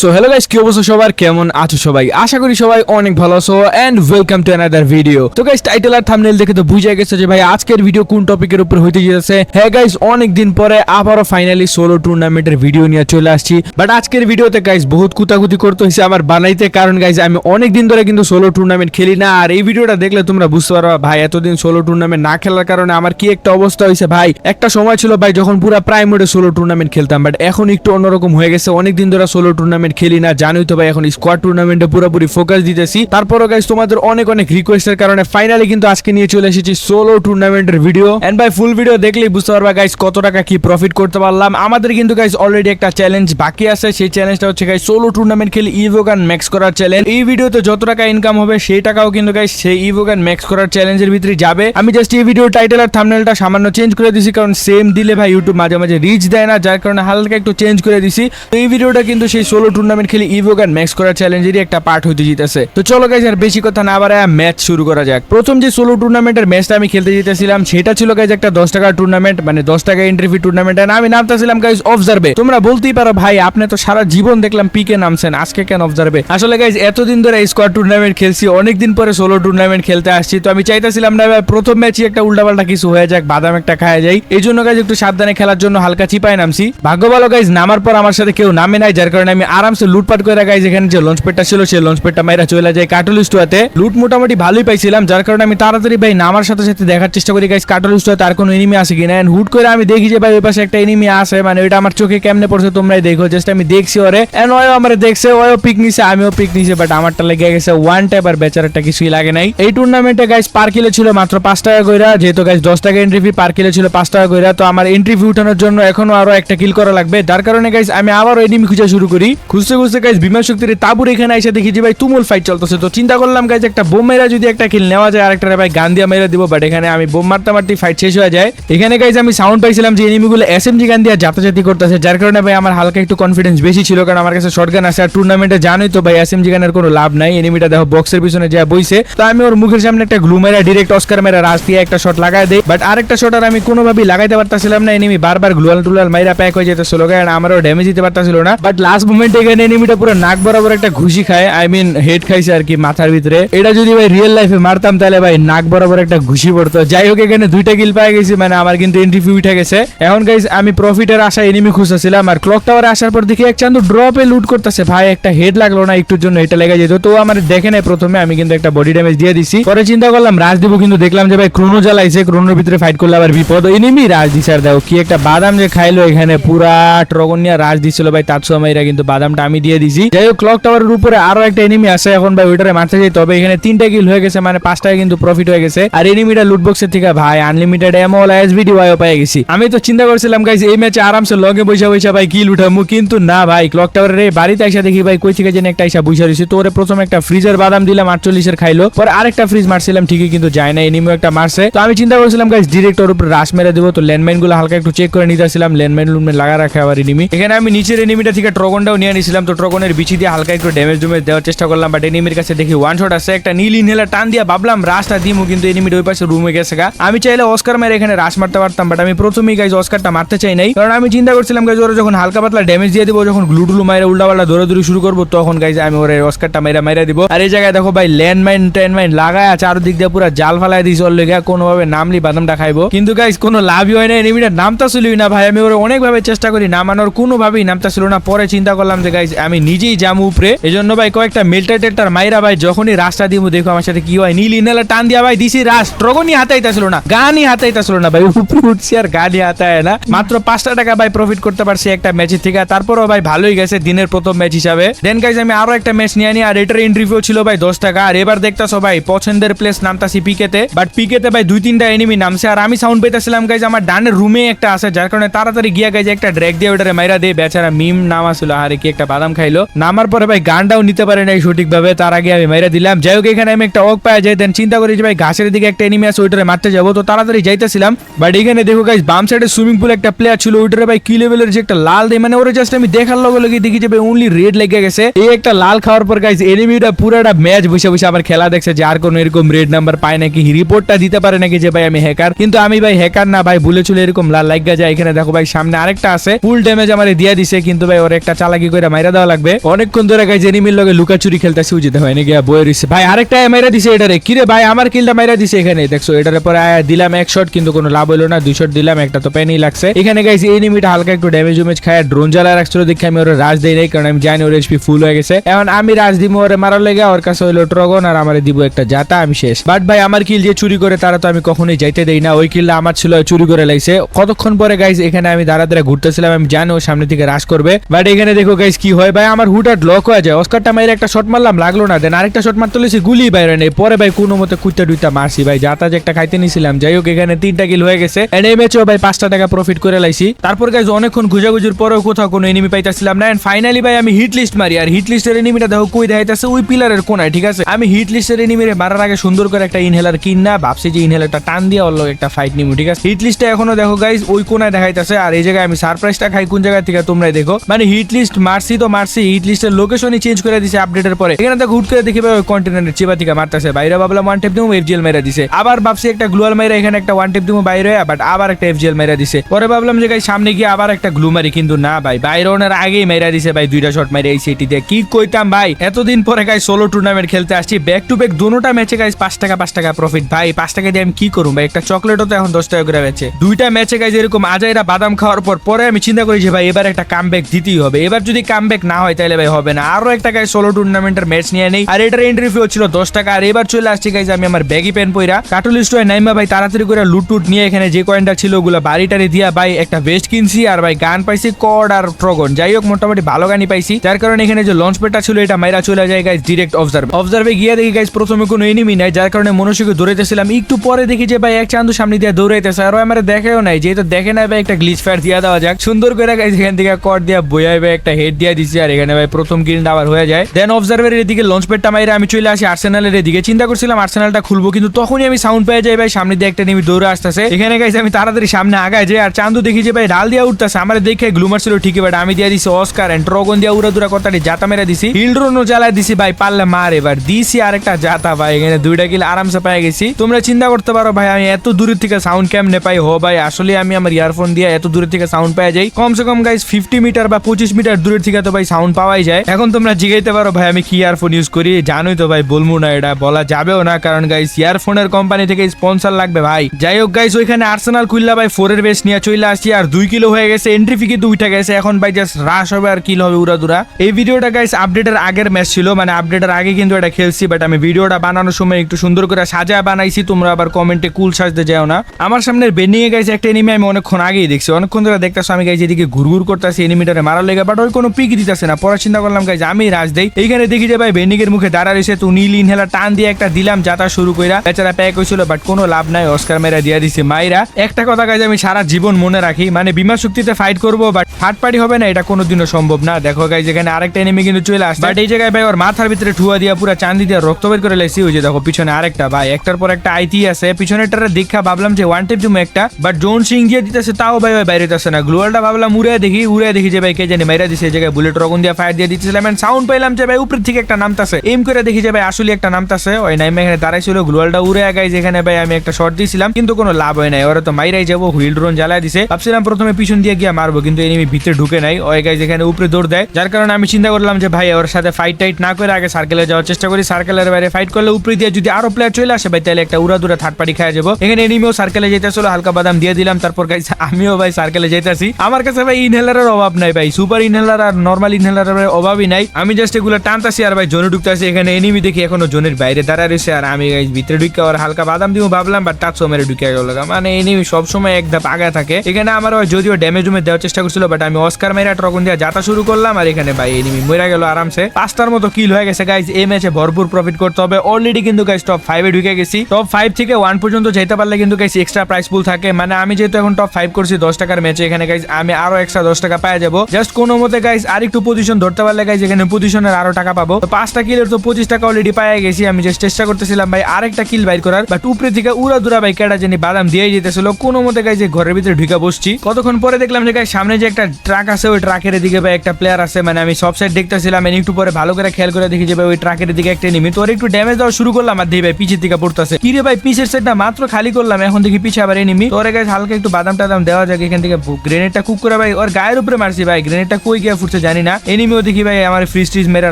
So hello guys কি অবস্থা সবার? কেমন আছো সবাই? আশা করি সবাই অনেক ভালো আছো and welcome to another video তো গাইস টাইটেল আর থাম্বনেল দেখে তো বুঝে গেছে যে ভাই, আজকের ভিডিও কোন টপিকের উপর হইতে যাচ্ছে? হ্যাঁ গাইস অনেক দিন পরে আবারও ফাইনালি সোলো টুর্নামেন্টের ভিডিও নিয়ে চলে আসছি। বাট আজকের ভিডিওতে গাইস বহুত কুতাকুতি করতে হয়েছে আমার বানাইতে। কারণ গাইস আমি অনেক দিন ধরে কিন্তু সোলো টুর্নামেন্ট খেলি না। আর এই ভিডিওটা দেখলে তোমরা বুঝতে পারবা, ভাই, এতদিন সোলো টুর্নামেন্ট না খেলার কারণে আমার কি একটা অবস্থা হয়েছে ভাই? একটা সময় ছিল ভাই, যখন পুরো প্রাইম মোডে সোলো টুর্নামেন্ট খেলতাম বাট এখন একটু অন্যরকম হয়ে গেছে। অনেক দিন ধরে সোলো টুর্নামেন্ট খেলি না, জানোই তো ভাই, এখন স্কোয়াড টুর্নামেন্টে পুরোপুরি ফোকাস দিতেছি। তারপরও গাইস তোমাদের অনেক অনেক রিকোয়েস্টের কারণে ফাইনালি কিন্তু আজকে নিয়ে চলে এসেছি সোলো টুর্নামেন্টের ভিডিও এন্ড ভাই ফুল ভিডিও দেখলেই বুঝতে পারবা গাইস কত টাকা কি প্রফিট করতে পারলাম। আমাদের কিন্তু গাইস অলরেডি একটা চ্যালেঞ্জ বাকি আছে। সেই চ্যালেঞ্জটা হচ্ছে গাইস সোলো টুর্নামেন্ট খেলে ইভোগান ম্যাক্স করার চ্যালেঞ্জ এই ভিডিওতে যত টাকা ইনকাম হবে, সেই টাকাও কিন্তু গাইস সেই ইভোগান ম্যাক্স করার চ্যালেঞ্জের ভিতরে যাবে। আমি জাস্ট এই ভিডিও টাইটেল আর থাম্বনেলটা সামান্য চেঞ্জ করে দিছি, কারণ সেম দিলে ভাই ইউটিউব মাঝে মাঝে রিচ দেয় না, যার কারণে হালকা একটু চেঞ্জ করে দিছি। তো এই ভিডিওটা কিন্তু সেই সোলো টুর্নামেন্ট খেলে ইভোগান ম্যাক্স করার চ্যালেঞ্জেরই একটা পার্ট হইতে জিতেছে। তো চলো গাইস আর বেশি কথা না বাড়ায় ম্যাচ শুরু করা যাক। প্রথম যে সোলো টুর্নামেন্টের ম্যাচটা আমি খেলতে জিতেছিলাম, সেটা ছিল গাইস একটা দশ টাকার টুর্নামেন্ট মানে দশ টাকা এন্ট্রি ফি টুর্নামেন্ট আমি নামতেছিলাম গাইস অবজার্ভে তোমরা বলতেই পারো ভাই, আপনি তো সারা জীবন দেখলাম পিকে নামছেন, আজকে কেন অবজার্ভে আসলে গাইস এতদিন ধরে স্কোয়াড টুর্নামেন্ট খেলছি, অনেকদিন পরে সোলো টুর্নামেন্ট খেলতে আসছি, তো আমি চাইতেছিলাম না ভাই, প্রথম ম্যাচই একটা উল্টাপাল্টা কিছু হয়ে যাক, বাদাম একটা খাওয়া যায় এই জন্য গাইজ একটু সাবধানে খেলার জন্য হালকা চিপায় নামছি। ভাগ্য ভালো গাইজ নামার পর আমার সাথে কেউ নামে নাই, যার কারণে আমি আরামসে লুটপাট করে গাইজ এখানে যে লঞ্চ পেটটা ছিল, সেই লঞ্চ পেটটা মাইরা চলে যায় কাটল স্টুয়াতে লুট মোটামুটি ভালোই পাইছিলাম, যার কারণে আমি তাড়াতাড়ি ভাই নামার সাথে সাথে দেখার চেষ্টা করি গাইজ কাটল স্টুয়াতে আর কোনো এনিমি আছে কিনা? এন্ড হুট করে আমি দেখি যে ভাই ওই পাশে একটা এনিমি আছে মানে ওইটা আমার চোখে কেমনে পড়ছে তোমরাই দেখো জাস্ট আমি দেখছি ওরে। এন্ড ওয়ও আমার দেখছে ওয়ও পিক নিছে, আমিও পিক নিছে বাট আমারটা লেগে গেছে ওয়ান টাইপ আর বেচারাটা কিছুই লাগে নাই। এই টুর্নামেন্টে গাইজ পার কিলো ছিল মাত্র পাঁচ টাকা কইরা, যেহেতু গাইজ দশ টাকা এন্ট্রি ফি পার কিলো ছিল পাঁচ টাকা কইরা, তো আমার এন্ট্রি ফি উঠানোর জন্য এখনও আরও একটা কিল করা লাগবে। যার কারণে গাইজ আমি আবার এনিমি খুঁজে শুরু করি। খুঁজতে খুঁজতে গাইজ বিমান শক্তির তাবুর এখানে এসে দেখি যে ভাই তুমুল ফাইট চলতেছে। তো চিন্তা করলাম গাইজ একটা বোম মেরা যদি একটা কিল নেওয়া যায় আরেকটা ভাই গান দিয়ে মেরে দিব বাট এখানে আমি বোম মারতে মারতে ফাইট শেষ হয়ে যায়। এখানে গাইজ আমি সাউন্ড পাইছিলাম যে এনিমিগুলো এস এসএমজি গান দিয়ে যাতাযাতি করতেছে, যার কারণে ভাই আমার হালকা একটু কনফিডেন্স বেশি ছিল, কারণ আমার কাছে শর্ট গান আছে আর টুর্নামেন্টে জানোই তো ভাই এসএমজি গানের কোনো লাভ নাই এনিমিটা দেখো বক্সের পিছনে যা বইছে। তো আমি ওর মুখের সামনে একটা গ্লু মেরা ডিরেক্ট অস্কার মেরা রাজ দিয়ে একটা শট লাগাই দেই বাট আরেকটা শট আর আমি কোনোভাবেই লাগাইতে পারতাছিলাম না এনিমি বারবার গ্লুয়াল টুলাল মাইরা প্যাক হয়ে যেতেছিল, কারণ আমারও ড্যামেজ দিতে পারতাছিল না। বাট লাস্ট মোমেন্টে এখানে এনিমিটা পুরো নাক বরাবর একটা ঘুষি খায় আই মিন হেড খাইছে আর কি মাথার ভিতরে। এটা যদি ভাই রিয়েল লাইফে মারতাম তাহলে ভাই নাক বরাবর একটা ঘুষি পড়তো। যাই হোক, এখানে দুইটা কিল পাই গেছি মানে আমার কিন্তু এন্ট্রি ফি উঠে গেছে। এখন গাইজ আমি প্রফিটের আশা এনিমি খুঁজতেছিলাম আর ক্লক টাওয়ারে আসার পর দেখি এক চান্দু ড্রপে লুট করতেছে। ভাই, একটা হেড লাগল না একটুর জন্য, এটা লেগে যেত। তো আমার দেখে নাই প্রথমে, আমি কিন্তু একটা বডি ড্যামেজ দিয়ে দিছি। পরে চিন্তা করলাম, রাজ দিব, কিন্তু দেখলাম যে ভাই ক্রোনো জ্বালাইছে ক্রোনোর ভিতরে ফাইট করলে আবার বিপদ। এনিমি রাজ দিছে আর দেখো, কি একটা বাদাম যে খাইলো এখানে। পুরা ট্রগন নিয়ে রাজ দিছিল ভাই, তাৎসু আমাইরা কিন্তু বাদামটা আমি দিয়ে দিছি। যাই হোক ক্লক টাওয়ারের উপরে আরও একটা এনিমি আছে এখন ভাই, ওইটারে মারতে যাই। তবে এখানে তিনটা কিল হয়ে গেছে মানে পাঁচটা কিন্তু প্রফিট হয়ে গেছে। আর এনিমিটা লুটবক্সের থেকে ভাই আনলিমিটেড এমওল এসবিডি ওয়াইও পেয়ে গেছি। আমি তো চিন্তা করছিলাম গাইজ এই ম্যাচে আরামসে লগে বৈশা বৈশা ভাই কিল উঠামু, কিন্তু না ভাই ক্লক টাওয়ারের এই বাড়িতে আইসা দেখি ভাই, কই থেকে যেন একটা আইসা বৈশা রয়েছে তো ওরে প্রথমে একটা ফ্রিজের বাদাম দিলাম, আটচল্লিশের খাইলো। পরে আরেকটা ফ্রিজ মারছিলাম, ঠিকই কিন্তু যায় না এনিমিও একটা মারছে। তো আমি চিন্তা করছিলাম গাইজ ডিরেক্ট ওর উপরে রাশ মেরে দেবো। তো ল্যান্ডমাইনগুলো হালকা একটু চেক করে নিতে নিতেছিলাম ল্যান্ডমাইন লুনমাইন লাগা রাখে আবার এনিমি এখানে আমি নিচের এনিমিটা থেকে ট্রগনটাও নিয়ে নিয়েছিলাম তো ট্রগনের বিচি দিয়ে হালকা একটু ড্যামেজ ডুমেজ দেওয়ার চেষ্টা করলাম বাট এনিমির কাছে দেখি ওয়ান শট আছে, একটা নীল ইনহেলার টান দিয়া ভাবলাম রাশটা দিমু, কিন্তু এনিমির ওই পাশে রুমে গেছে গা। আমি চাইলে অস্কার মেরে এখানে রাশ মারতে পারতাম বাট আমি প্রথমেই গাইজ অস্কারটা মারতে চাই নাই, কারণ আমি চিন্তা করছিলাম গাইজ ওরা যখন হালকা পাতলা ড্যামেজ দিয়ে দিব, যখন গ্লুটুলু মাইরা উল্টা পাল্টা দৌড়াদৌড়ি শুরু করব, তখন গাইজ আমি ওর অস্কারটা মাইরা মাইরা দিব। আর এই জায়গায় দেখো ভাই ল্যান্ডমাইন ট্যান্ডমাইন লাগায় চারদিক দিয়ে পুরো জাল ফালাই দিয়েছি ওর লেগে কোনোভাবে নামলি বাদামটা খাইবো। কিন্তু গাইজ কোনো লাভই হয় না এনিমিটা নামতা ছিলই না ভাই, আমি ওরা অনেকভাবে চেষ্টা করি, নামানোর কোনোভাবেই নামতা ছিল না, পরে চিন্তা করলাম যে গাইজ আমি নিজেই যাব উপরে। এই জন্য ভাই, কয়েকটা মেল্টার টেল্টার মাইরা ভাই, যখনই রাস্তা দিব দেখো আমার সাথে কি হয়। নীল ইনালা টান দিয়া ভাই, দিছি রাস ট্রগনই হাতাইতেছিল না, গানই হাতাইতেছিল না ভাই, উপরে উঠছি আর গানই হাতায় না। মাত্র পাঁচটা টাকা ভাই প্রফিট করতে পারছি একটা ম্যাচের থেকে। তারপরও ভাই ভালোই গেছে দিনের প্রথম ম্যাচ হিসাবে। দেন গাইজ আমি আরও একটা ম্যাচ নিয়ে নিই আর এটার ইন্টারভিউ ছিল ভাই দশ টাকা। আর এবার দেখতেছো ভাই, পছন্দের প্লেস নামতাছি পিকেতে বাট পিকেতে ভাই দুই তিনটা এনিমি নামছে। আর আমি সাউন্ড পেতেছিলাম গাইজ আমার ডানের রুমে একটা আছে। যার কারণে তাড়াতাড়ি গিয়া গাইজ একটা ড্র্যাগ দিয়ে ওটারে মাইরা দিয়ে। বেচারা মিম নামা ছিল আরে কি একটা বাদাম খাইলো। নামার পরে ভাই গানটাও নিতে পারে নাই সঠিকভাবে, তার আগে আমি মাইরা দিলাম। যাই হোক, এখানে আমি একটা ওক পাওয়া যায়। দেন চিন্তা করি যে ভাই ঘাসের দিকে একটা এনিমি আছে, ওইটারে মারতে যাব। তো তাড়াতাড়ি যাইতেছিলাম। বাট এখানে দেখো গাইজ বাম সাইডে সুইমিং পুল একটা প্লেয়ার ছিল, ওইটারে ভাই কি লেভেলের যে একটা লাল দেয় মানে ওরা জাস্ট আমি দেখার লগে লগে দেখি যে ভাই অনলি রেড লেগে গেছে। এই একটা লাল খাওয়ার পর গাইজ এনিমিটা পুরোটা ম্যাচ বসে বসে আবার খেলা দেখছে যে আর কোনো এরকম রেড নাম্বার পায় নাকি। রিপোর্টটা দিতে পারে নাকি যে ভাই আমি হ্যাকার কিন্তু আমি ভাই হ্যাকার না, ভাই ভুলে চলে এরকম লাল লাগা যায়। এখানে দেখো ভাই, সামনে আরেকটা আছে। ফুল ড্যামেজ আমার দিয়ে দিছে, কিন্তু ভাই ওর একটা চালাকি করে এটা মাইরা দেওয়া লাগবে। অনেকক্ষণ ধরে গাইজ এনিমির লগে লুকাচুরি খেলতেছে উচিত হয় নাকি? বয়ে রইছে। ভাই, আরেকটা মাইরা দিছে এটারে। কিরে ভাই, আমার কিলটা মাইরা দিছে এখানে। দেখছ, এটারে পরে দিলাম এক শট কিন্তু কোনো লাভ হলো না। দুই শট দিলাম, একটা তো প্যানই লাগছে। এখানে গাইজ এনিমিটা হালকা একটু ড্যামেজ উমেজ খায় ড্রোন জ্বালা রাখছিল দেখে আমি ওর রাজ দেই নাই, কারণ আমি জানি ওর এইচপি ফুল হয়ে গেছে। এখন আমি রাজ দিব ওরে মারার লেগে, ওর কাছে হইল ট্রগন আর আমারে দিব একটা জাতা আমি শেষ। বাট ভাই, আমার কিল যে চুরি করে, তারা তো আমি কখনোই যাইতে দেই না। ওই কিলটা আমার ছিল চুরি করে লাইছে। কতক্ষণ পরে গাইজ এখানে আমি দাঁড়া দাঁড়া ঘুরতেছিলাম, আমি জানি ও সামনে থেকে রাশ করবে। বাট এখানে দেখো গাইজ কি হয় ভাই? আমার হুটার লক হয়ে যায়। অস্কারটা মাইরে একটা শট মারলাম, লাগল না। দেন আরেকটা শট মারতে লেছি গুলি বাইরে নেই। পরে ভাই কোনো মতে কুইটা ডুইটা মারছি ভাই। যাতা যে একটা খাইতে নিছিলাম। যাই হোক, এখানে তিনটা কিল হয়ে গেছে। এন্ড এই ম্যাচেও ভাই পাঁচটা টাকা প্রফিট করে লাইছি। তারপর গাইজ অনেকক্ষণ খুঁজাগুজির পরেও কোথাও কোনো এনিমি পাইতাছিলাম না। এন্ড ফাইনালি ভাই, আমি হিট লিস্ট মারি। আর হিট লিস্টের এনিমিটা দেখো কই দেখাইতেছে? ওই পিলারের কোনায়, ঠিক আছে? আমি হিট লিস্টের এনিমিরে মারার আগে সুন্দর করে একটা ইনহেলার কিন না। ভাবছি যে ইনহেলারটা টান দিয়ে অল্প একটা ফাইট নিমু, ঠিক আছে? হিট লিস্টটা এখনও দেখো গাইজ ওই কোনায় দেখাইতেছে। আর এই জায়গায় আমি সারপ্রাইজটা খাই, কোন জায়গা থেকে তোমরাই দেখো। মানে হিট লিস্ট মারছি তো মারছি হিট লিস্টের লোকেশনই চেঞ্জ করে দিছে আপডেটের পরে। এখানে দেখো হুট করে দেখি কন্টেনারের চিবা থেকে মারতেছে। বাইরে ভাবলাম ওয়ান টেপ দিমু এফজিএল মেরা দিছে। আবার ভাবছি একটা গ্লুয়াল মাইরা এখানে একটা ওয়ান টেপ দিমু, বাইরে বাট আবার একটা এফজিএল মেরা দিছে। পরে ভাবলাম যে গাই সামনে গিয়ে আবার একটা গ্লু মারি, কিন্তু না ভাই বাইরে ওনার আগেই মেরা দিছে ভাই, দুইটা শট মারি এই সিটি দিয়ে। কি কইতাম ভাই, এতদিন পরে গাই সোলো টুর্নামেন্ট খেলতে আসছি ব্যাক টু ব্যাক দুটোটা ম্যাচে গাইজ পাঁচ টাকা পাঁচ টাকা প্রফিট ভাই, পাঁচ টাকা দিয়ে আমি কি করুম ভাই? একটা চকলেটও তো এখন দশ টাকা করে বেচে। দুইটা ম্যাচে গাইজ এরকম আজাইরা বাদাম খাওয়ার পর, পরে আমি চিন্তা করি যে ভাই, এবার একটা কামব্যাক দিতেই হবে। এবার যদি কামব্যাক না হয় তাহলে ভাই হবে না। আরও একটা গাইজ সোলো টুর্নামেন্টের ম্যাচ নিয়ে নেই। আর এটার এন্ট্রি ফি হচ্ছিল দশ টাকা। আর এবার চলে আসছি গাইজ আমি আমার ব্যাগি পেন পইরা। কাটুল স্টোয় নাইমা ভাই তাড়াতাড়ি করে লুট টুট নিয়ে এখানে যে কয়েনটা ছিল ওগুলো বাড়িটারি দিয়া ভাই একটা ভেস্ট কিনছি। আর ভাই গান পাইছি কড আর ট্রগন যাই হোক, মোটামুটি ভালো গানই পাইছি। যার কারণে এখানে যে লঞ্চ প্যাডটা ছিল, এটা মাইরা চলে যায় গাইজ ডিরেক্ট অবজার্ভ অবজার্ভে গিয়ে দেখি গাইজ প্রথমে কোনো এনিমি নাই। যার কারণে মনুষ্যকে দৌড়াইতেছিলাম। একটু পরে দেখি যে ভাই এক চান্দু সামনে দিয়ে দৌড়াইতেছে। আর আমার দেখেও নাই। যেহেতু দেখে নাই ভাই, একটা গ্লিচ ফায়ার দিয়া দেওয়া যাক। সুন্দর করে গাইজ এখান থেকে কট দিয়া বইয়াই ভাই একটা হেড দিয়া দিছি আর এখানে ভাই প্রথম কিল আবার হয়ে যায়। দেন অবজার্ভের এদিকে লঞ্চ প্যাডটা মাইরা আমি চলে আসি আর্সেনালের এদিকে। চিন্তা করছিলাম আর্সেনালটা খুলবো, কিন্তু তখনই আমি সাউন্ড পেয়ে যাই ভাই, সামনে দিয়ে একটা নেমি দৌড়ে আসতেছে। এখানে গাইজ আমি তাড়াতাড়ি সামনে আগায় যাই আর চান্দু দেখি যে ভাই ডাল দিয়া উঠতেছে। আমার দেখে গ্লুমার ছিল ঠিকই বাট আমি দিয়া দিছি অস্কার এন্ড ট্রগন দিয়া উড়া দুরা কথাটি জাতা মেরা দিছি। হিলড্রোনও জ্বালায় দিছি ভাই, পারলে মার এবার। দিছি আরেকটা জাতা ভাই, এখানে দুইটা কিল আরামসে পেয়ে গেছি। তোমরা চিন্তা করতে পারো ভাই, আমি এত দূরের থেকে সাউন্ড কেমনে পাই? হো ভাই আসলে আমি আমার ইয়ারফোন দিয়ে এত দূরের থেকে সাউন্ড পাওয়া যাই। কমসে কম গাইজ ফিফটি মিটার বা পঁচিশ মিটার দূরের থেকে তো ভাই? সাউন্ড পাওয়াই যায়। এখন তোমরা জিগাইতে পারো, ভাই, আমি কি ইয়ারফোন ইউজ করি? জানোই তো ভাই বলব না এটা, বলা যাবেও না। কারণ গাইস ইয়ারফোনের কোম্পানি থেকে স্পন্সর লাগবে ভাই। যাই হোক গাইজ ওইখানে আর্সেনাল খুললা ভাই ফোরের বেস নিয়ে চলে আসছি, আর দুই কিলো হয়ে গেছে এন্ট্রি ফি কিন্তু গেছে। এখন ভাই জাস্ট রাশ হবে আর কিল হবে উড়া দুরা এই ভিডিওটা গাইজ আপডেটের আগের ম্যাচ ছিল মানে আপডেটের আগে কিন্তু এটা খেলছি বাট আমি ভিডিওটা বানানোর সময় একটু সুন্দর করে সাজা বানাইছি, তোমরা আবার কমেন্টে কুল সাজতে যাও না। আমার সামনে বেন্ডিং এ গাইছে একটা এনিমি আমি অনেকক্ষণ আগেই দেখছি। অনেকক্ষণ ধরে দেখতেছি আমি গাইছি এদিকে ঘুরঘুর করতেছি এনিমিটারে মারার লেগে বাট ওই কোনো পিক দিতেছে না। পরে চিন্তা করলাম গাইজ আমি রাজ দেই। এইখানে দেখি যে ভাই বেন্ডিং এর মুখে দাঁড়া রয়েছে, তো নীল, ইনহেলার টান দিয়ে একটা দিলাম, যাতা শুরু কইরা বেচারা প্যাক হয়েছিল বাট কোনো লাভ নাই অস্কার মেরা দিয়ে দিছে, মাইরা। একটা কথা গাইজ আমি সারা জীবন মনে রাখি মানে বিমা শক্তিতে ফাইট করব বাট ফাট পাটি হবে না, এটা কোনোদিনও সম্ভব না। দেখো গাইজ এখানে আরেকটা এনিমি কিন্তু চলে আসছে। বাট এই জায়গায় ভাই, ওর মাথার ভিতরে ঠুয়া দিয়া, পুরো চান্দি দিয়ে রক্ত বের করে লাইছি, ওই যে দেখো, পিছনে আরেকটা ভাই, একটার পর একটা আইতি আছে। পিছনেরটার দেখা ভাবলাম যে ওয়ান টেপ জুম একটা বাট জোন সিং দিয়ে দিতেছে, তাও ভাই ভাই বাইরে যাচ্ছে না। গ্লোয়ালটা ভাবলাম উড়ে দেখি উড়ে দেখি যে ভাই কে জানি, মাইরা দিছে, এই জায়গায় বুলেট রকম দিয়ে ফায়ার দিয়ে দিচ্ছিলাম এন্ড সাউন্ড পাইলাম যে ভাই উপর থেকে একটা নামতাছে। এম করে দেখি যে ভাই আসলে একটা নামতাছে। ওই নাইমে এখানে দাঁড়াইছিল গ্লোয়ালটা উড়ে আগাই যেখানে ভাই আমি একটা শট দিয়েছিলাম কিন্তু কোনো লাভ হয় নাই। ওরা তো মাইরাই যাব হুইল ড্রোন জ্বালায় দিছে। ভাবছিলাম প্রথমে পিছন দিয়ে গিয়ে মারবো, কিন্তু এনিমি ভিতরে ঢুকে নাই। ওই গাইজ এখানে উপরে দৌড় দেয়, যার কারণে আমি চিন্তা করলাম যে ভাই ওর সাথে ফাইট টাইট না করে আগে সার্কেলে যাওয়ার চেষ্টা করি। সার্কেলের বাইরে ফাইট করলে উপরে দিয়ে যদি আরও প্লেয়ার চলে আসে, ভাই তাহলে একটা উড়া দুরা থার্ড পার্টি খাওয়া যাব। এখানে এনিমিও সার্কেলে যেতেছিল হালকা বাদাম দিয়ে দিলাম। তারপর আমিও ভাই সার্কেলে যেতেছি আমার কাছে ভাই ইনহেলারের অভাব নাই ভাই। সুপার ইনহেলার আর নর্মাল ইনহেলারের অভাবই নাই। আমি জাস্ট এগুলো টানতাছি আর ভাই জোনে ঢুকতেছি। এখানে এনিমি দেখি এখনও জোনের বাইরে দাঁড়া রয়েছে আর আমি ভিতরে ঢুকে আর হালকা বাদাম দিব ভাবলাম বাট টাচ মেরে ঢুকে গেল। মানে এনিমি সবসময় এক ধাপ আগে থাকে। এখানে আমার যদিও ড্যামেজ উমে দেওয়ার চেষ্টা করছিল বাট আমি অস্কার মেরা ট্রকন দিয়ে যাতা শুরু করলাম আর এখানে ভাই এনিমি মরে গেল আরামসে। পাঁচটার মতো কিল হয়ে গেছে গাইজ এই ম্যাচে ভরপুর প্রফিট করতে হবে। অলরেডি কিন্তু গাইজ টপ ফাইভে ঢুকে গেছি। টপ ফাইভ থেকে ওয়ান পর্যন্ত যেতে পারলে কিন্তু গাইজ এক্সট্রা প্রাইস পুল থাকে। মানে আমি যেহেতু এখন টপ ফাইভ করছি, দশ টাকার ম্যাচে এখানে গাইজ আমি আরও এক্সট্রা দশ টাকা পাওয়া যাব। জাস্ট কোনো মতে গাইজ আর একটু পজিশন ধরতে পারলে গাইজ এখানে পজিশনের আরও টাকা পাবো। তো পাঁচটা কিলের তো পঁচিশ টাকা অলরেডি পাওয়া গেছি, আমি জাস্ট চেষ্টা করতেছিলাম ভাই আরেকটা কিল বাইর করার। বাট উপরে থেকে উড়া দুরা ভাই কেটা জানি বাদাম দিয়ে যেতেছিল, কোনো মতে গাইজ ঘরের ভিতরে ঢুকে বসছি। কতক্ষণ পরে দেখলাম যে সামনে যে একটা ট্রাক আছে, ওই ট্রাকের দিকে ভাই একটা প্লেয়ার আছে মানে আমি সব সাইড দেখতেছিলাম একটু পরে ভালো করে খেয়াল করে দেখি যে ভাই ওই ট্রাকের দিকে একটা নিমি তোর একটু ড্যামেজ দেওয়া শুরু করলাম, আর দিয়ে ভাই পিছের দিকে পড়তেছে। কি রে ভাই, পিছের সাইডটা মাত্র খালি করলাম, এখন দেখি পিছে আবার এনিমি তোরে গাইজ হালকা একটু বাদাম টাদাম দেওয়া যাক, এখান থেকে গ্রেনেডটা কুক করে ভাই, ওর গায়ের উপরে মারছি ভাই গ্রেনেডটা কই গিয়ে ফুটছে করছে জানি না। এনিমিও দেখি ভাই, আমার ফ্রিজ ট্রিজ মেরে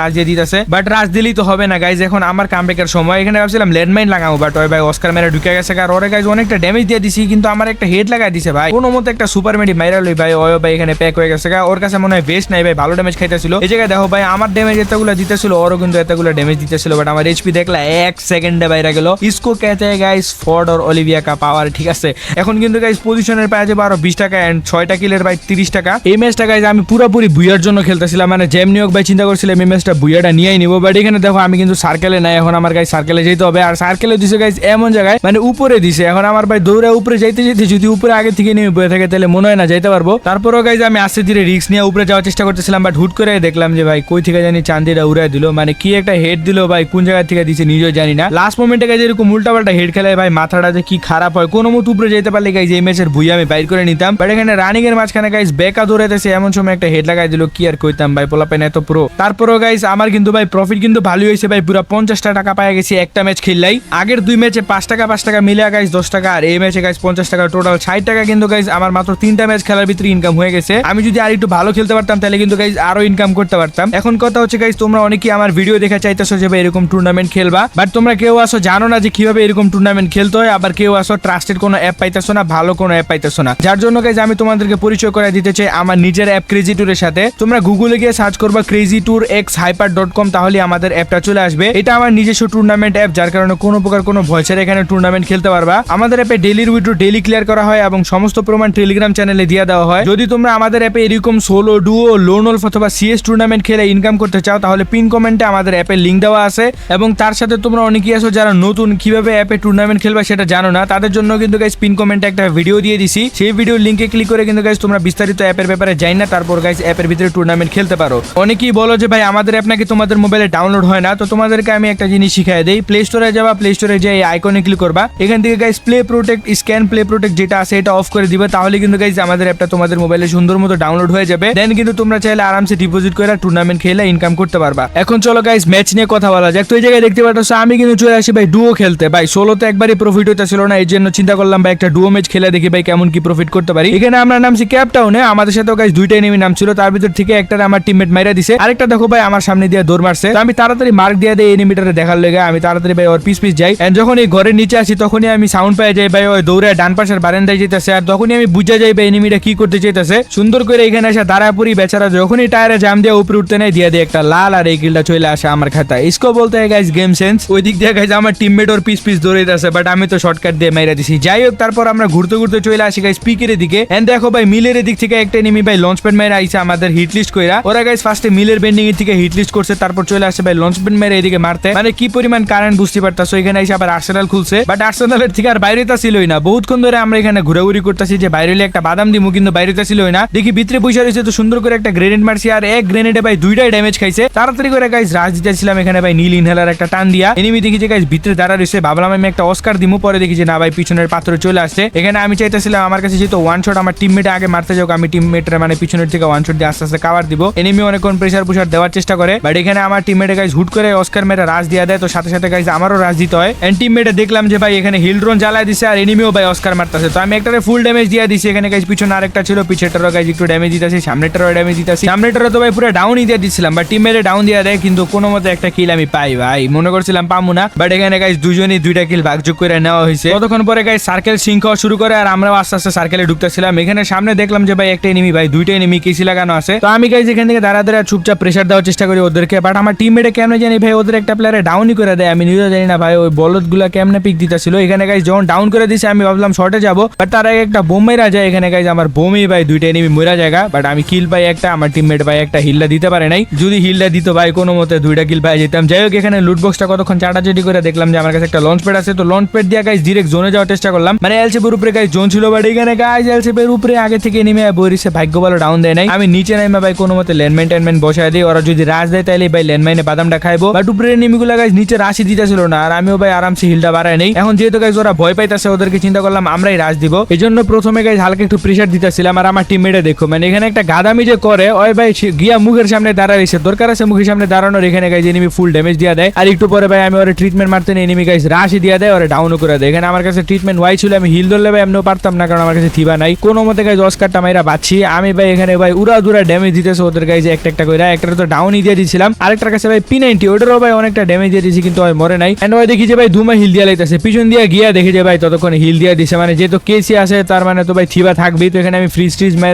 রাজ দিয়ে দিতেছে। বাট রাজ দিলেই তো হবে না গাইজ এখন আমার কামব্যাকের সময়। এখানে ভাবছিলাম ল্যান্ডমাইন লাগাবো বাট ওই ভাই অস্কার মেরে ঢুকে গেছে। আর ওরে গাইজ অনেকটা ড্যামেজ দিয়ে দিছি, কিন্তু আমার একটা হেড লাগাই দিছে ভাই। কোনো মতো একটা সুপার মেডি মাইরা লই ভাই ওই ভাই এখানে প্যাক হয়ে গেছে। ওর কাছে মনে হয় বেস্ট নাই ভাই, ভালো ড্যামেজ খাইতেছিল। এই জায়গায় দেখো ভাই, আমার ড্যামেজ এতগুলো দিতেছিল, ওরও কিন্তু এতগুলো ড্যামেজ দিতেছিল বাট আমার এইচপি দেখলা এক সেকেন্ডে বাইরে গেল। ইসকো কেতে গাইস ফর্ড আর অলিভিয়া কা পাওয়ার ঠিক আছে? এখন কিন্তু গাইস পজিশনের পাওয়া যাবে আরও বিশ টাকা এন্ড ছয়টা কিলের ভাই তিরিশ টাকা। এই ম্যাচটা গাইজ আমি পুরোপুরি বুয়ার জন্য খেলতেছিলাম। মানে যেমনি হোক ভাই চিন্তা করছিলাম এই ম্যাচটা বুয়াটা নিয়েই নিবো। বাট এখানে দেখো, আমি কিন্তু সার্কেলে নাই। এখন আমার গাইজ সার্কেলে যেতে হবে। আর সার্কেলে দিছে গাইজ এমন জায়গায় মানে উপরে দিছে। এখন আমার ভাই দৌড়ে উপরে যাইতে যেতে যদি উপরে আগে থেকে নিয়ে বয়ে থাকে, তাহলে মনে হয় না যাইতে পারব। তারপরও গাইজ আমি আস্তে ধীরে রিস্ক নিয়ে উপরে যাওয়ার চেষ্টা করতেছিলাম। বাট হুট করে দেখলাম যে ভাই, কই থেকে জানি চান্দিটা উড়াই দিল। মানে কি একটা হেড দিল ভাই, কোন জায়গা থেকে দিছে নিজেও জানি না। লাস্ট মোমেন্টে গাইজ এরকম উল্টা পাল্টা হেড খেলে ভাই মাথাটা যে কি খারাপ হয়, কোনো মতো উপরে যেতে পারলে গাইজ এই ম্যাচের ভুই আমি বাইর করে নিতাম। বাট এখানে রানিং এর মাঝখানে গাইজ বেকা দৌড়াইতেছে, এমন সময় একটা হেড লাগাই দিল। কি আর কইতাম ভাই পেন এত প্রো তারপরও গাইজ আমার কিন্তু ভাই প্রফিট কিন্তু ভালোই হয়েছে ভাই, পুরো পঞ্চাশটা টাকা পাই গেছি একটা ম্যাচ খেললাই। আগের দুই ম্যাচে পাঁচ টাকা পাঁচ টাকা মিলে গাইজ দশ টাকা। আর এই ম্যাচে গাইজ পঞ্চাশ টাকা টোটাল ষাট টাকা কিন্তু গাইজ আমার মাত্র তিনটা ম্যাচ খেলার ভিতরে ইনকাম হয়ে গেছে। আমি যদি আর একটু ভালো খেলতে পারতাম, তাহলে কিন্তু গাইজ আরও ইনকাম করতে পারতাম। এখন কথা হচ্ছে গাইজ তোমরা অনেকেই আমার ভিডিও দেখা চাইতেছো যে ভাই, এরকম টুর্নামেন্ট খেলবা। বাট তোমরা কেউ আসো জানো না যে কীভাবে এরকম টুর্নামেন্ট খেলতে হয়। আবার কেউ আসো ট্রাস্টেড কোনো অ্যাপ পাইতেছো না, ভালো কোনো অ্যাপ পাইতেছো না। যার জন্য গাইজ আমি তোমাদেরকে পরিচয় করে দিতে চাই, আমার নিজের অ্যাপ ক্রেজি ট্যুরের সাথে। তোমরা গুগলে গিয়ে সার্চ করবা crazy tour X hyper dot com তাহলে আমাদের অ্যাপটা চলে আসবে। এটা আমার নিজস্ব টুর্নামেন্ট অ্যাপ যার কারণে কোনো প্রকার কোনো ভয় ছাড়া এখানে টুর্নামেন্ট খেলতে পারবা। আমাদের অ্যাপে ডেলির উইড্রো ডেলি ক্লিয়ার করা হয় এবং সমস্ত প্রমাণ টেলিগ্রাম চ্যানেলে দিয়ে দেওয়া হয়। যদি তোমরা আমাদের অ্যাপে এরকম সোলো ডুও লোন ওলফ অথবা সিএস টুর্নামেন্ট খেলে ইনকাম করতে চাও, তাহলে পিন কমেন্টে আমাদের অ্যাপের লিঙ্ক দেওয়া আছে। এবং তার সাথে তোমরা অনেকেই আছো যারা নতুন, কীভাবে অ্যাপে টুর্নামেন্ট খেলবা সেটা জানো না। তাদের জন্য কিন্তু গাইজ পিন কমেন্টে একটা ভিডিও দিয়ে দিছি। সেই ভিডিও লিঙ্কে ক্লিক করে কিন্তু গাইজ তোমরা বিস্তারিত অ্যাপের ব্যাপারে যাই না তারপর গাইজ অ্যাপের ভিতরে টুর্নামেন্ট খেলতে পারো। অনেকেই বলো যে, ভাই, আমাদের অ্যাপ নাকি তোমাদের মোবাইলে ডাউনলোড হয় না। তো তোমাদেরকে আমি একটা জিনিস শিখাই দেই। প্লে স্টোরে যাবা প্লে স্টোরে যে এই আইকনে ক্লিক করবা। এখান থেকে guys play protect scan play protect যেটা আছে, এটা অফ করে দিবে। তাহলে কিন্তু গাইজ আমাদের অ্যাপটা তোমাদের মোবাইলে সুন্দর মতো ডাউনলোড হয়ে যাবে। দেন কিন্তু তোমরা চাইলে আরামসে ডিপোজিট করে টুর্নামেন্ট খেলে ইনকাম করতে পারবা। এখন চলো গাইজ ম্যাচ নিয়ে কথা বলা যাক। তো এই জায়গায় দেখতে পাচ্ছ, আমি কিন্তু চলে আসি, ভাই ডুও খেলতে। ভাই সোলোতে একবারই প্রফিট হইতেছিল না এই জন্য চিন্তা করলাম, ভাই, একটা ডুও ম্যাচ খেলে দেখি, ভাই, কেমন কি প্রফিট করতে পারি? এখানে আমরা নামছি ক্যাপটাউনে আমাদের সাথে গাইজ দুইটাই নেমে নাম ছিল। তার ভিতর থেকে একটা আমার টিমমেট মাইরা দিছে। আরেকটা দেখো ভাই, আমার সামনে দিয়ে দৌড় মারছে। তো আমি তাড়াতাড়ি মার্ক দিয়ে দেই এনিমিটারে দেখার লেগে। আমি তাড়াতাড়ি ভাই ওর পিস পিস যাই। এন্ড যখন এই ঘরের নিচে আসি, তখনই আমি সাউন্ড পেয়ে যাই ভাই, ওই দৌড়ে ডান পাশের বারান্দায় যেতেছে আর তখনই আমি বুঝা যাই ভাই এনিমিটা কি করতে চাইতেছে সুন্দর করে এখানে এসে দাঁড়ায় পড়ি বেচারা যখনই টায়ারে জাম দিয়ে উপরে উঠতে নেই দিয়ে দিয়ে একটা লাল আর এই কিলটা চলে আসে আমার খাতায়। ইসকো বলতে গাইজ গেম সেন্স ওই দিক দিয়ে গাইজ আমার টিমমেট ওর পিস পিস দৌড়ে আছে বাট আমি তো শর্টকাট দিয়ে মেরে দিছি। যাই হোক, তারপর আমরা ঘুরতে ঘুরতে চলে আসি গাইজ স্পিকের দিকে এন্ড দেখো ভাই মিলের দিক থেকে একটা এনিমি ভাই লঞ্চ প্যাড মেরে আইছে, আমাদের হিট লিস্ট কইরা, ওরা গাইজ ফার্স্টে মিলের বেন্ডিং এর থেকে হিট লিস্ট করছে, তারপর চলে আসে ভাই লঞ্চ প্যাড মেরে এদিকে মারতে। মানে কি পরিমাণ কারেন্ট বুঝতে পারতাছো, এখানে এসে আবার আর্সেনাল খুলছে। বাট আর্সেনালের থেকে আর বাইরে তা ছিলই না। বহুতক্ষণ ধরে আমরা এখানে ঘোরাঘুরি করতেছি যে বাইরে একটা বাদাম দিমু, কিন্তু বাইরে তা ছিলই না। দেখি ভিতরে পয়সা রয়েছে তো সুন্দর করে একটা গ্রেনেড মারছি, আর এক গ্রেনেডে ভাই দুইটাই ড্যামেজ খাইছে। তাড়াতাড়ি করে গাইজ রাজ দিতেছিলাম এখানে ভাই নীল ইনহেলার একটা টান দিয়া। এনিমি দেখি যে গাইজ ভিতরে দাঁড়া রয়েছে, ভাবলাম আমি একটা অস্কার দিমু, পরে দেখি যে না ভাই পিছনের পাত্র চলে আসছে। এখানে আমি চাইতেছিলাম আমার কাছে যেহেতু ওয়ান শট আমার টিমমেট আগে মারতে যাও আমি টিমমেটের মানে পিছনের থেকে ওয়ান শট দিয়ে আস্তে আস্তে কাভার দিব। এনিমি অনেকক্ষণ প্রেসার পুষার দেওয়ার চেষ্টা করে। বাট এখানে আমার টিমমেটে গাইজ হুট করে অস্কার মেরে রাজ দিয়ে দেয়। তো সাথে সাথে গাইজ আমারও রাজ দিতে হয়। এন্ড টিমমেটে দেখলাম যে ভাই এখানে হিল ড্রোন জ্বালায় দিছে আর এনিমিও ভাই অস্কার মারতেছে। তো আমি একটারে ফুল ড্যামেজ দিয়ে দিছি। এখানে গাইজ পিছনে আরেকটা ছিল, পিছেরটারও গাইজ একটু ড্যামেজ দিতেছি সামনেটারও ড্যামেজ দিতেছি। সামনেটারও তো ভাই পুরো ডাউনই দিয়ে দিচ্ছিলাম বাট টিমমেটে ডাউন দিয়ে দেয়, কিন্তু কোনো মতে একটা কিল আমি পাই ভাই। মনে করছিলাম পামু না বাট এখানে গাইজ দুজনই দুইটা কিল ভাগযোগ করে নেওয়া হয়েছে। কতক্ষণ পরে গাইজ সার্কেল সিং খাওয়া শুরু করে আর আমরাও আস্তে আস্তে সার্কেলে ঢুকতেছিলাম। এখানে সামনে দেখলাম যে ভাই একটা এনিমি ভাই দুইটা এনিমি কেসি লাগানো আছে। তো আমি গাইজ এখান থেকে দাঁড়া দাঁড়া চুপচাপ প্রেশার দেওয়ার চেষ্টা করি ওদেরকে বাট আমার টিমমেটে কেন জানি ভাই, ওদের একটা প্লেয়ারে ডাউনই করে দেয়, আমি নিজেও জানি না ভাই, ওই বলদগুলা কেমনে পিক দিতেছিল। এখানে গাইজ যখন ডাউন করে দিছে, আমি ভাবলাম শর্টে যাব বাট তার আগে একটা বোম মেরা যায়, এখানে গাইজ আমার বোমই ভাই দুইটা এনিমি মরা জায়গা বাট আমি কিল পাই একটা, আমার টিমমেট ভাই একটা হিল্লা দিতে পারে নাই। যদি হিল্লা দিত ভাই, কোনো মতে দুইটা কিল পাই যেতাম। যাই হোক, এখানে লুট বক্সটা কতক্ষণ চাটাচাটি করে দেখলাম যে আমার কাছে একটা লঞ্চ প্যাড আছে, তো লঞ্চ প্যাড দিয়ে গাইজ ডিরেক্ট জোনে যাওয়ার চেষ্টা করলাম। মানে এলসেপের উপরে গাইজ জোন ছিল বাট এখানে গাইজ এলসেপের উপরে আগে থেকে নেমে বইরিসে ভাগ্য ভালো ডাউন দেয় নাই। আমি নিচে নাইমা ভাই কোনো মতে ল্যান্ডমাইন ট্যান্ডমাইন বসায় দিই ওরা যদি রাজ দেয় তাহলে ভাই ল্যান্ডমাইনে বাদামটা খাইবো। বাট উপরে নিমিগুলা গাইজ নিচে রাশি দিতেছিল না, আর আমিও ভাই আরামসে হিলটা বাড়ায় নেই। এখন যেহেতু গাইজ ওরা ভয় পাইতেছে, ওদেরকে চিন্তা করলাম আমরাই রাজ দিব। এই জন্য প্রথমে গাইজ হালকা একটু প্রেশার দিতেছিলাম, আর আমার টিমমেটে দেখো মানে এখানে একটা গাদামি যে করে, ওই ভাই গিয়া মুখের সামনে দাঁড়াইছে। দরকার আছে মুখের সামনে দাঁড়ানোর, এখানে গাইজ এনিমি ফুল ড্যামেজ দিয়ে দেয়। আর একটু পরে ভাই আমি ওরা ট্রিটমেন্ট মারতে নেই এনিমি গাইজ রাশি দিয়া দেয়, ওরা ডাউনও করে দেয়। এখানে আমার কাছে ট্রিটমেন্ট ওয়াই ছিল, আমি হিল ধরলে ভাই এমনিও পারতাম না, কারণ আমার কাছে থিবা নাই। কোনো মতে গাইজ অস্কারটা মাইরা বাচ্ছি। আমি ভাই এখানে ভাই উড়া দুরা ড্যামেজ দিতেছে ওদের গাইজ একটা একটা একটা তো ডাউনই দিয়ে আরেকটার কাছে ভাই পি নাইনটি ওটারও ভাই অনেকটা ড্যামেজ দিয়ে কিন্তু ভাই মরে নাই। ভাই দেখি যে ভাই দুমা হিল দিয়ে লাইতেছে, পিছন দিয়ে গিয়া দেখি যে ভাই ততক্ষণ হিল দিয়ে দিছে মানে যেহেতু কেসি আছে, তার মানে তো ভাই থিবা থাকবেই, তো এখানে আমি ফ্রিজ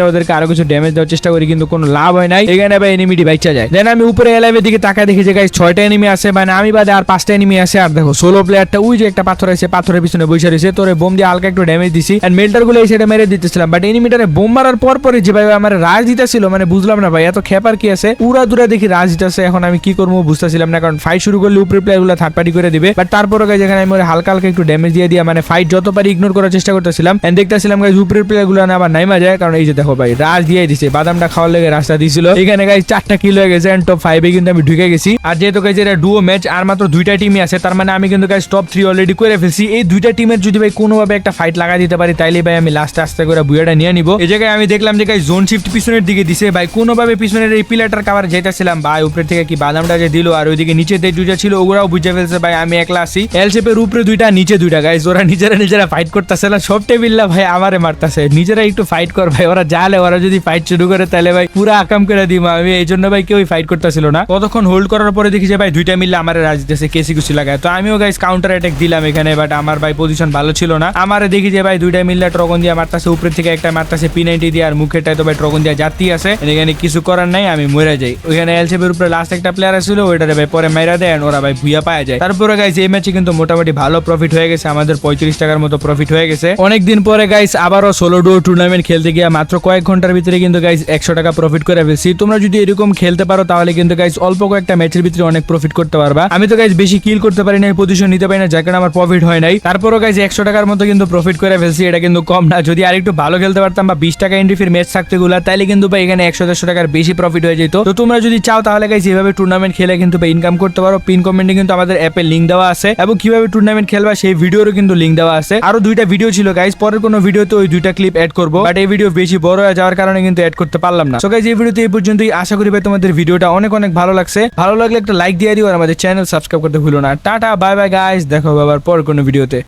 ওদেরকে আরও কিছু ড্যামেজ দেওয়ার চেষ্টা করি, কিন্তু কোনো লাভ হয় নাই। এখানে ভাই এনিমিটি বাইচা যায়। দেন আমি উপরে এলাইভের দিকে তাকায় দেখি যে গাইজ ছয়টা এনিমি আছে মানে আমি বাদে আর পাঁচটা এনিমি আছে, আর দেখো সোলো প্লেয়ারটা ওই যে একটা পাথর আছে পাথরের পিছনে বসে রয়েছে, তোরে বোম দিয়ে হালকা একটু ড্যামেজ দিছি। এন্ড মেল্টারগুলো এই সাইডে মেরে দিতেছিলাম বাট এনিমিটারে বোম মারার পর পরে যে ভাই আমার রাজ দিতেছিল মানে বুঝলাম না ভাই, এত খেপার কি আছে? উড়া দুরা দেখি রাজ দিতেছে এখন আমি কি করব বুঝতেছিলাম না, কারণ ফাইট শুরু করলে উপরে প্লেয়ারগুলো থার্ড পার্টি করে দিবে। বাট তারপরে গাইজ এখানে আমি হালকা হালকা একটু ড্যামেজ দিয়ে দিয়ে মানে ফাইট যত পারি ইগনোর করার চেষ্টা করতেছিলাম। এন্ড দেখতেছিলাম গাইজ উপরের প্লেয়ারগুলো না আবার নাইমা যায়, কারণ এই যে দেখো ভাই, রাজ দিয়ে দিছে, বাদামটা খাওয়ার লেগে রাস্তা দিছিল। এখানে গাইজ চারটা কিল হয়ে গেছে এন্ড টপ ফাইভে কিন্তু আমি ঢুকে গেছি। আর যেহেতু গাইজ এটা ডুও ম্যাচ আর মাত্র দুইটা টিমই আছে, তার মানে আমি কিন্তু গাইজ টপ থ্রি অলরেডি করে ফেলছি। এই দুইটা টিমের যদি ভাই কোনোভাবে একটা ফাইট লাগা দিতে পারি, তাইলে ভাই আমি লাস্টে আস্তে করে বুয়াটা নিয়ে নিব। এই জায়গায় আমি দেখলাম যে গাইজ জোন শিফট পিছনের দিকে দিছে, ভাই কোনোভাবে পিছনের এই পিলারটার কাভার যেতেছিলাম, ভাই উপরে থেকে কি বাদামটা যে দিল, আর ওইদিকে নিচে যে দুইটা ছিল, ওগুলাও বুঝে ফেলছে, ভাই, আমি একলা আছি। এল শেপের উপরে দুইটা, নিচে দুইটা গাইজ ওরা নিজেরা নিজেরা ফাইট করতেছে না, সব টেবিল্লা ভাই, আমারে মারতেছে। নিজেরা একটু ফাইট কর, ভাই, ওরা জালে, ওরা যদি ফাইট শুরু করে, তাহলে, ভাই, পুরো আকাম করে দিব আমি। এই জন্য, ভাই, কেউই ফাইট করতেছিল না। কতক্ষণ হোল্ড করার পরে দেখি যে, ভাই, দুইটা মিললে আমার রাজ দিতেছে, কেসি কুসি লাগায়। তো আমিও গাইজ কাউন্টার অ্যাটাক দিলাম এখানে বাট আমার, ভাই পজিশন ভালো ছিল না। আমারে দেখি যে, ভাই, দুইটা মিললে ট্রগন দিয়ে মারতাছে উপরে থেকে একটা মারতাছে পি নাইনটি দিয়ে, আর মুখেটায় তো, ভাই ট্রগন দিয়ে জাতি আছে। এখানে কিছু করার নাই, আমি মরে যাই। ওইখানে এলসেপের উপরে লাস্ট একটা প্লেয়ার ছিল ওইটারে ভাই পরে মেরা দেয় ওরা ভাই ভুইয়া পাওয়া যায়। তারপরে গাইজ এই ম্যাচে কিন্তু মোটামুটি ভালো প্রফিট হয়ে গেছে, আমাদের পঁয়ত্রিশ টাকার মতো প্রফিট হয়ে গেছে। অনেকদিন পরে গাইস আবারও ষোলো ডো টুর্নামেন্ট খেলতে গিয়ে মাত্র কয়েক ঘণ্টার ভিতরে কিন্তু গাইজ একশো টাকা প্রফিট করে ফেলছি। তোমরা যদি এরকম খেলতে পারো, তাহলে কিন্তু গাইস অল্প কয়েকটা ম্যাচের ভিতরে অনেক প্রফিট করতে পারবা। আমি তো গাইজ বেশি কিল করতে পারি নাই পজিশন নিতে পারি না যার কারণে আমার প্রফিট হয় নাই। তারপরও গাইজ একশো টাকার মতো কিন্তু প্রফিট করে ফেলছি, এটা কিন্তু কম না। যদি আরেকটু ভালো খেলতে পারতাম বা বিশ টাকা এন্ট্রি ফির ম্যাচ থাকতে গুলা তাহলে কিন্তু ভাই এখানে একশো দেড়শো টাকার বেশি প্রফিট হয়ে যেত। তো তোমরা যদি চাও তাহলে গাইজ এভাবে টুর্নামেন্ট খেলে কিন্তু ইনকাম করতে পারো। পিন কমেন্টে কিন্তু আমাদের অ্যাপের লিঙ্ক দেওয়া আছে। এবং কীভাবে টুর্নামেন্ট খেলবা সেই ভিডিওরও কিন্তু লিঙ্ক দেওয়া আছে। আরও দুইটা ভিডিও ছিল গাইজ পরের কোনো ভিডিওতে ওই দুইটা ক্লিপ অ্যাড করব। বাট এই ভিডিও বেশি বড় হয়ে যাওয়ার কারণে কিন্তু অ্যাড করতে পারলাম না। সো গাইজ এই ভিডিওতে এই পর্যন্তই। আশা করি ভাই তোমাদের ভিডিওটা অনেক অনেক ভালো লাগছে। ভালো লাগলে একটা লাইক দিয়ে দিও আর আমাদের চ্যানেল সাবস্ক্রাইব করতে ভুলো না। টাটা বাই বাই গাইজ দেখো আবার পর কোনো ভিডিওতে